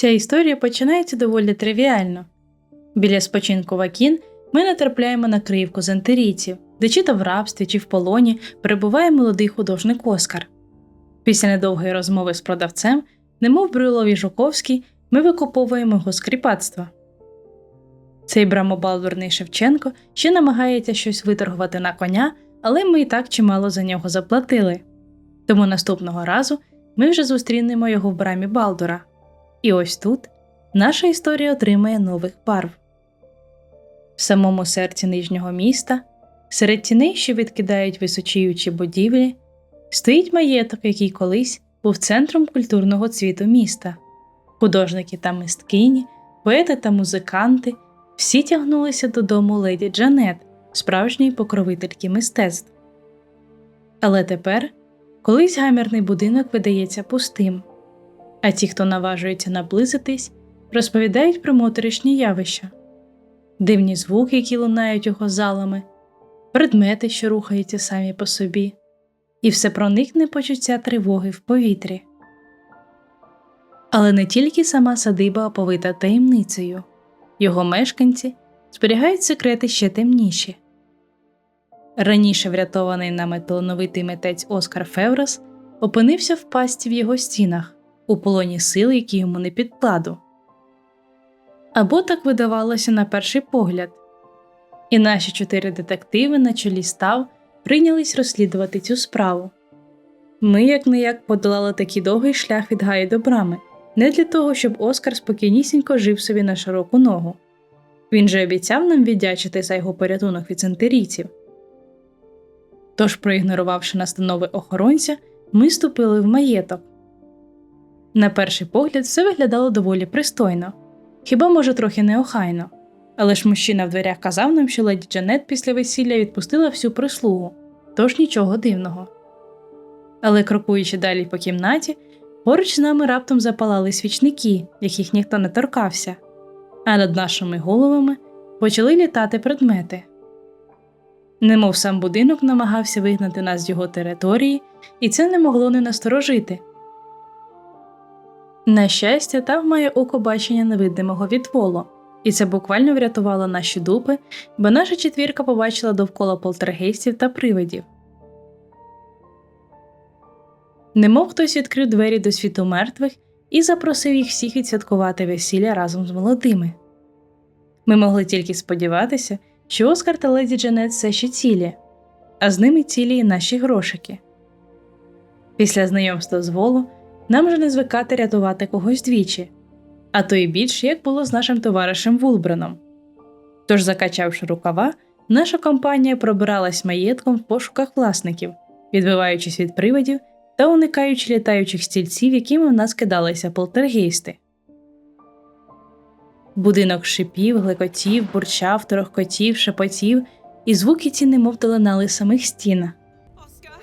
Ця історія починається доволі тривіально. Біля спочинку Вакін ми натрапляємо на криївку зентерійців, де чи то в рабстві, чи в полоні перебуває молодий художник Оскар. Після недовгої розмови з продавцем, немов Брюлові Жуковський, ми викуповуємо його з кріпацтва. Цей брамобалдурний Шевченко ще намагається щось виторгувати на коня, але ми і так чимало за нього заплатили. Тому наступного разу ми вже зустрінемо його в брамі Балдура. І ось тут наша історія отримає нових барв. В самому серці нижнього міста, серед тіней, що відкидають височіючі будівлі, стоїть маєток, який колись був центром культурного цвіту міста. Художники та мисткині, поети та музиканти всі тягнулися додому леді Джанет, справжньої покровительки мистецтв. Але тепер колись гамірний будинок видається пустим, а ті, хто наважується наблизитись, розповідають про моторишні явища, дивні звуки, які лунають його залами, предмети, що рухаються самі по собі, і все проникне почуття тривоги в повітрі. Але не тільки сама садиба оповита таємницею, його мешканці зберігають секрети ще темніші. Раніше врятований нами талановитий митець Оскар Феврос опинився в пасті в його стінах, у полоні сил, які йому не підкладу. Або так видавалося на перший погляд, і наші чотири детективи на чолі став прийнялись розслідувати цю справу. Ми, як не як, подолали такий довгий шлях від Гаї до брами, не для того, щоб Оскар спокійнісінько жив собі на широку ногу. Він же обіцяв нам віддячити за його порятунок від центерійців. Тож, проігнорувавши настанови охоронця, ми ступили в маєток. На перший погляд, все виглядало доволі пристойно, хіба може трохи неохайно. Але ж мужчина в дверях казав нам, що леді Джанет після весілля відпустила всю прислугу, тож нічого дивного. Але крокуючи далі по кімнаті, поруч з нами раптом запалали свічники, яких ніхто не торкався, а над нашими головами почали літати предмети. Немов сам будинок намагався вигнати нас з його території, і це не могло не насторожити. На щастя, там має око бачення невидимого відволу, і це буквально врятувало наші дупи, бо наша четвірка побачила довкола полтергейстів та привидів. Немов хтось відкрив двері до світу мертвих і запросив їх всіх відсвяткувати весілля разом з молодими. Ми могли тільки сподіватися, що Оскар та леді Джанет все ще цілі, а з ними цілі і наші грошики. Після знайомства з волу нам вже не звикати рятувати когось двічі, а то й більш як було з нашим товаришем Вулбреном. Тож, закачавши рукава, наша компанія пробиралась маєтком в пошуках власників, відбиваючись від привидів та уникаючи літаючих стільців, якими в нас кидалися полтергейсти. Будинок шипів, глекотів, бурчав, торохкотів, шепотів, і звуки ці немов долинали самих стін.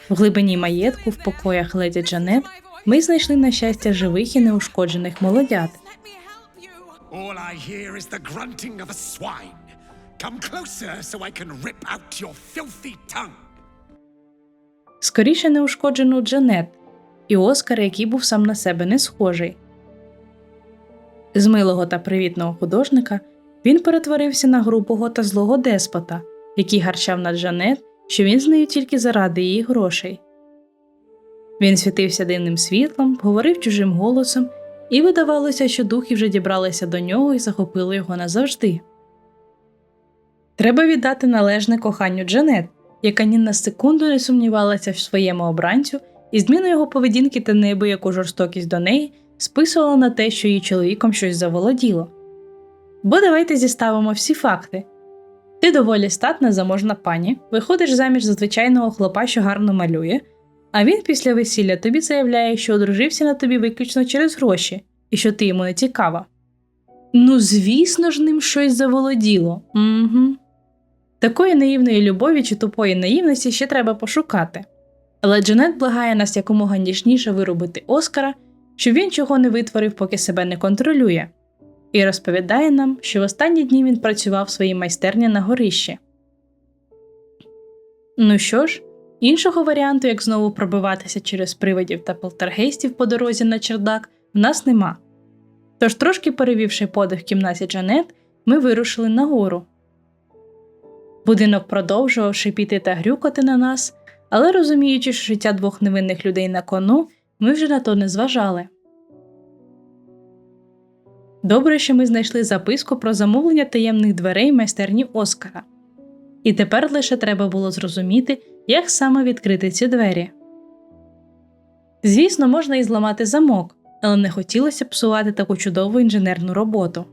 В глибині маєтку, в покоях леді Джанет, ми знайшли на щастя живих і неушкоджених молодят. All I hear is the grunting of a swine. Come closer so I can rip out your filthy tongue. скоріше неушкоджену Джанет і Оскар, який був сам на себе не схожий. З милого та привітного художника він перетворився на грубого та злого деспота, який гарчав над Джанет, що він з нею тільки заради її грошей. Він світився дивним світлом, говорив чужим голосом, і видавалося, що духи вже дібралися до нього і захопили його назавжди. Треба віддати належне коханню Джанет, яка ні на секунду не сумнівалася в своєму обранцю, і зміну його поведінки та неабияку жорстокість до неї списувала на те, що її чоловіком щось заволоділо. Бо давайте зіставимо всі факти. Ти доволі статна заможна пані, виходиш заміж за звичайного хлопа, що гарно малює, а він після весілля тобі заявляє, що одружився на тобі виключно через гроші і що ти йому не цікава. Ну, звісно ж, ним щось заволоділо. Угу. Такої наївної любові чи тупої наївності ще треба пошукати. Але Джанет благає нас якомога ніжніше виробити Оскара, щоб він чого не витворив, поки себе не контролює, і розповідає нам, що в останні дні він працював в своїй майстерні на горищі. Ну що ж, іншого варіанту, як знову пробиватися через привидів та полтергейстів по дорозі на чердак, в нас нема. Тож, трошки перевівши подих в кімнаті Джанет, ми вирушили нагору. Будинок продовжував шипіти та грюкати на нас, але розуміючи, що життя двох невинних людей на кону, ми вже на то не зважали. Добре, що ми знайшли записку про замовлення таємних дверей майстерні Оскара. І тепер лише треба було зрозуміти, як саме відкрити ці двері. Звісно, можна і зламати замок, але не хотілося псувати таку чудову інженерну роботу.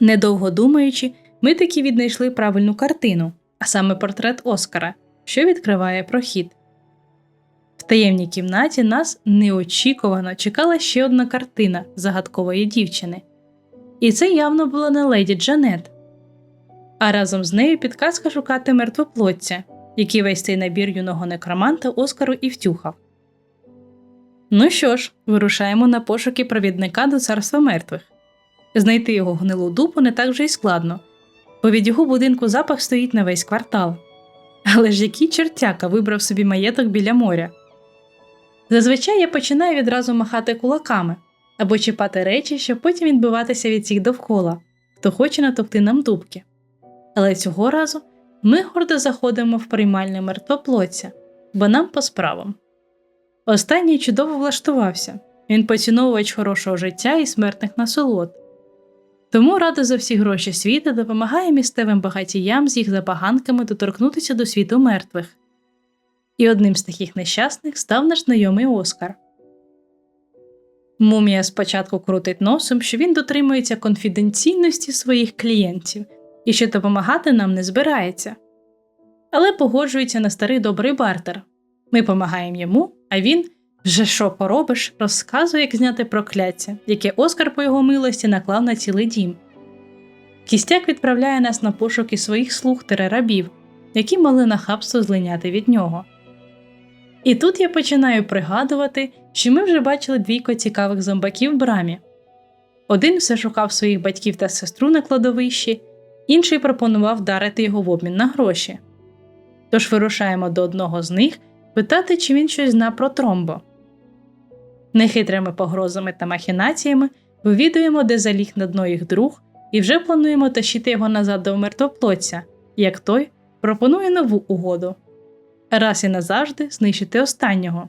Недовго думаючи, ми таки віднайшли правильну картину, а саме портрет Оскара, що відкриває прохід. В таємній кімнаті нас неочікувано чекала ще одна картина загадкової дівчини. І це явно була не леді Джанет. А разом з нею підказка шукати мертвоплотця, який весь цей набір юного некроманта Оскару і втюхав. Ну що ж, вирушаємо на пошуки провідника до царства мертвих. Знайти його гнилу дупу не так вже й складно, бо від його будинку запах стоїть на весь квартал. Але ж який чертяка вибрав собі маєток біля моря. Зазвичай я починаю відразу махати кулаками або чіпати речі, щоб потім відбиватися від всіх довкола, хто хоче натовкти нам дубки. Але цього разу ми гордо заходимо в приймальне мертвоплотця, бо нам по справам. Останній чудово влаштувався він поціновувач хорошого життя і смертних насолод. Тому рада за всі гроші світу допомагає місцевим багатіям з їх забаганками доторкнутися до світу мертвих. І одним з таких нещасних став наш знайомий Оскар. Мумія спочатку крутить носом, що він дотримується конфіденційності своїх клієнтів і що допомагати нам не збирається. Але погоджується на старий добрий бартер. Ми помагаємо йому, а він, вже що поробиш, розказує, як зняти прокляття, яке Оскар по його милості наклав на цілий дім. Кістяк відправляє нас на пошуки своїх слуг рабів, які мали нахабство злиняти від нього. І тут я починаю пригадувати, що ми вже бачили двійко цікавих зомбаків в брамі. Один все шукав своїх батьків та сестру на кладовищі, інший пропонував вдарити його в обмін на гроші. Тож вирушаємо до одного з них питати, чи він щось зна про тромбо. Нехитрими погрозами та махінаціями вивідуємо, де заліг на дно їх друг, і вже плануємо тащити його назад до мертвоплотця, як той пропонує нову угоду раз і назавжди знищити останнього.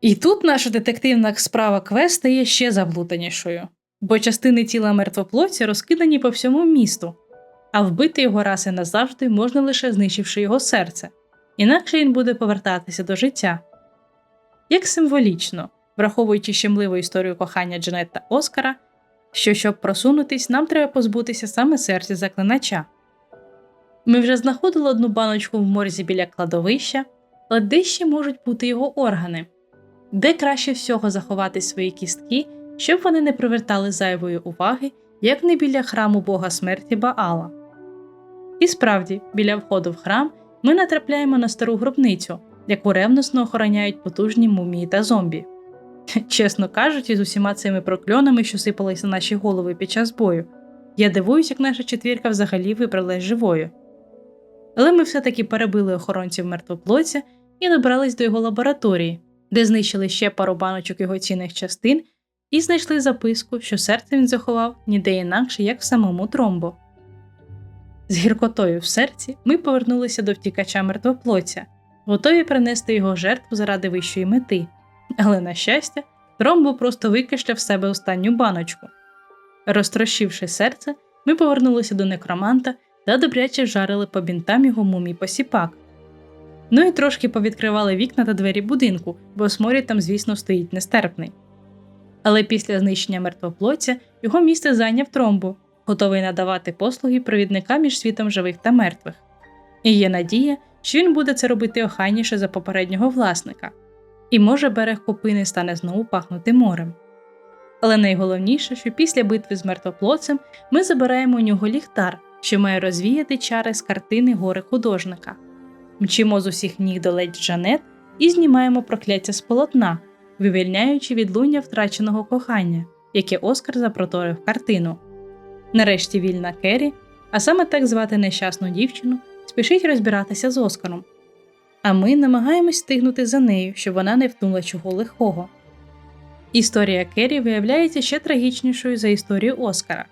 І тут наша детективна справа квест стає ще заблутанішою, бо частини тіла мертвоплотця розкидані по всьому місту, а вбити його раз і назавжди можна лише знищивши його серце, інакше він буде повертатися до життя. Як символічно, враховуючи щемливу історію кохання Джанет та Оскара, що щоб просунутись, нам треба позбутися саме серця заклинача. Ми вже знаходили одну баночку в морзі біля кладовища, але де ще можуть бути його органи, де краще всього заховати свої кістки, щоб вони не привертали зайвої уваги, як не біля храму Бога смерті Баала. І справді, біля входу в храм ми натрапляємо на стару гробницю, яку ревносно охороняють потужні мумії та зомбі. Чесно кажучи, з усіма цими прокльонами, що сипалися на наші голови під час бою, я дивуюсь, як наша четвірка взагалі вибралась живою. Але ми все-таки перебили охоронців мертвоплоця і добрались до його лабораторії, де знищили ще пару баночок його цінних частин і знайшли записку, що серце він заховав ніде інакше, як в самому тромбо. З гіркотою в серці ми повернулися до втікача мертвоплоця, готові принести його жертву заради вищої мети. Але, на щастя, тромбо просто викишляв себе останню баночку. Розтрощивши серце, ми повернулися до некроманта та добряче жарили по бінтам його мумій посіпак. Ну і трошки повідкривали вікна та двері будинку, бо сморід там, звісно, стоїть нестерпний. Але після знищення мертвоплоття його місце зайняв тромбу, готовий надавати послуги провідника між світом живих та мертвих. І є надія, що він буде це робити охайніше за попереднього власника, і може берег купини стане знову пахнути морем. Але найголовніше, що після битви з мертвоплотцем ми забираємо у нього ліхтар, що має розвіяти чари з картини гори художника. Мчимо з усіх ніг до ледь Джанет і знімаємо прокляття з полотна, вивільняючи відлуння втраченого кохання, яке Оскар запроторив картину. Нарешті вільна Керрі, а саме так звати нещасну дівчину, спішить розбиратися з Оскаром. А ми намагаємось стигнути за нею, щоб вона не втнула чого лихого. Історія Керрі виявляється ще трагічнішою за історію Оскара.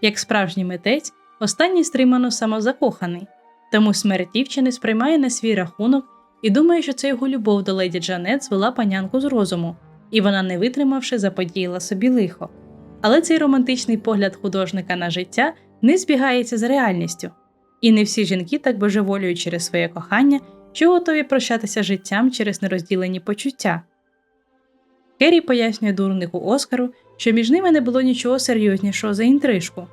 Як справжній митець, останній стримано самозакоханий, тому смерть дівчини сприймає на свій рахунок і думає, що це його любов до леді Джанет звела панянку з розуму, і вона, не витримавши, заподіяла собі лихо. Але цей романтичний погляд художника на життя не збігається з реальністю. І не всі жінки так божеволюють через своє кохання, що готові прощатися життям через нерозділені почуття. Керрі пояснює дурнику Оскару, що між ними не було нічого серйознішого за інтрижку,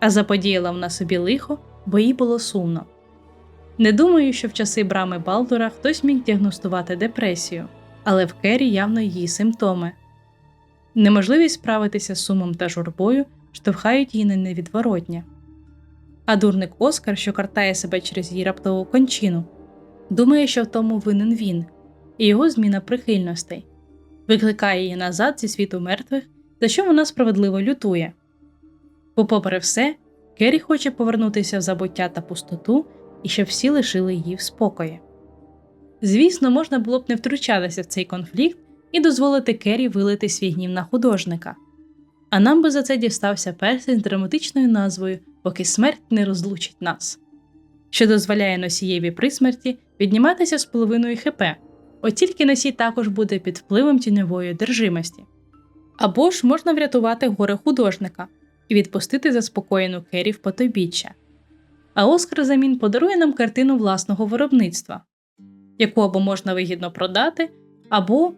а заподіяла вона собі лихо, бо їй було сумно. Не думаю, що в часи брами Балдура хтось міг діагностувати депресію, але в Керрі явно її симптоми. Неможливість справитися з сумом та журбою штовхають її на невідворотнє. А дурник Оскар, що картає себе через її раптову кончину, думає, що в тому винен він, і його зміна прихильностей, викликає її назад зі світу мертвих, за що вона справедливо лютує. Попри все, Керрі хоче повернутися в забуття та пустоту і щоб всі лишили її в спокої. Звісно, можна було б не втручатися в цей конфлікт і дозволити Керрі вилити свій гнів на художника. А нам би за це дістався персень з драматичною назвою Поки смерть не розлучить нас, що дозволяє носієві при смерті підніматися з половиною ХП, от тільки носій також буде під впливом тіньової одержимості. Або ж можна врятувати горе художника і відпустити заспокоєну Керрі в потойбіччя. А Оскар замін подарує нам картину власного виробництва, яку або можна вигідно продати, або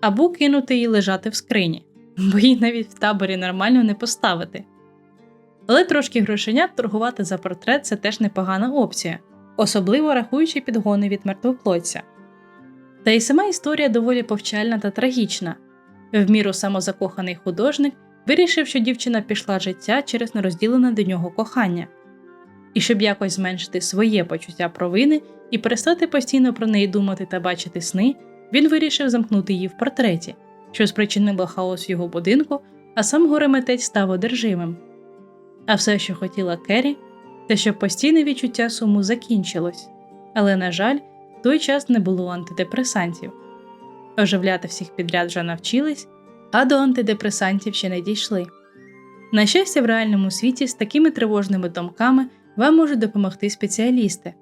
або кинути її лежати в скрині, бо її навіть в таборі нормально не поставити. Але трошки грошенят торгувати за портрет це теж непогана опція, особливо рахуючи підгони від мертвоплотця. Та й сама історія доволі повчальна та трагічна. В міру самозакоханий художник вирішив, що дівчина пішла життя через нерозділене до нього кохання, і щоб якось зменшити своє почуття провини і перестати постійно про неї думати та бачити сни, він вирішив замкнути її в портреті, що спричинило хаос його будинку, а сам горемитець став одержимим. А все, що хотіла Керрі, те, щоб постійне відчуття суму закінчилось, але, на жаль, в той час не було антидепресантів. Оживляти всіх підряд вже навчились, а до антидепресантів ще не дійшли. На щастя, в реальному світі з такими тривожними думками вам можуть допомогти спеціалісти.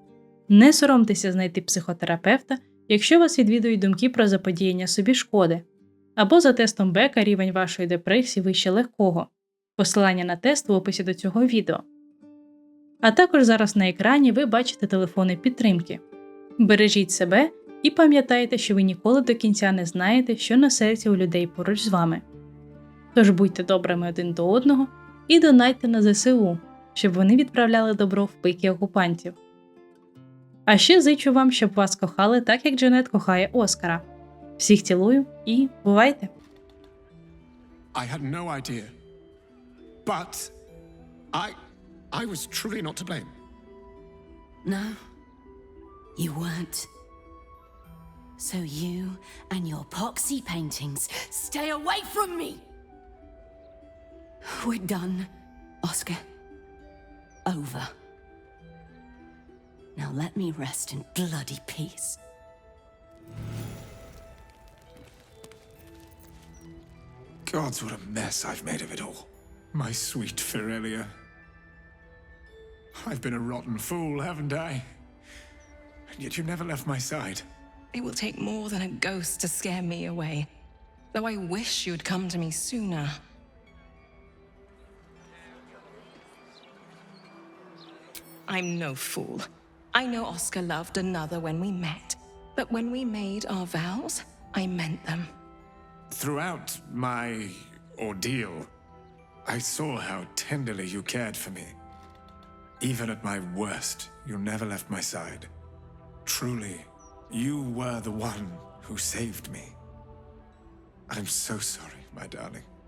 Не соромтеся знайти психотерапевта, якщо вас відвідують думки про заподіяння собі шкоди, або за тестом Бека рівень вашої депресії вище легкого. Посилання на тест в описі до цього відео. А також зараз на екрані ви бачите телефони підтримки. Бережіть себе і пам'ятайте, що ви ніколи до кінця не знаєте, що на серці у людей поруч з вами. Тож будьте добрими один до одного і донайте на ЗСУ, щоб вони відправляли добро в пики окупантів. А ще зичу вам, щоб вас кохали так, як Джанет кохає Оскара. Всіх цілую і бувайте! I had no idea. But I. I was truly not to blame. No, you weren't. So you and your poxy paintings stay away from me! We're done, Oscar. Over. Now let me rest in bloody peace. Gods, what a mess I've made of it all. My sweet Ferelia. I've been a rotten fool, haven't I? And yet you never left my side. It will take more than a ghost to scare me away. Though I wish you'd come to me sooner. I'm no fool. I know Oscar loved another when we met. But when we made our vows, I meant them. Throughout my ordeal, I saw how tenderly you cared for me. Even at my worst, you never left my side. Truly, you were the one who saved me. I'm so sorry, my darling.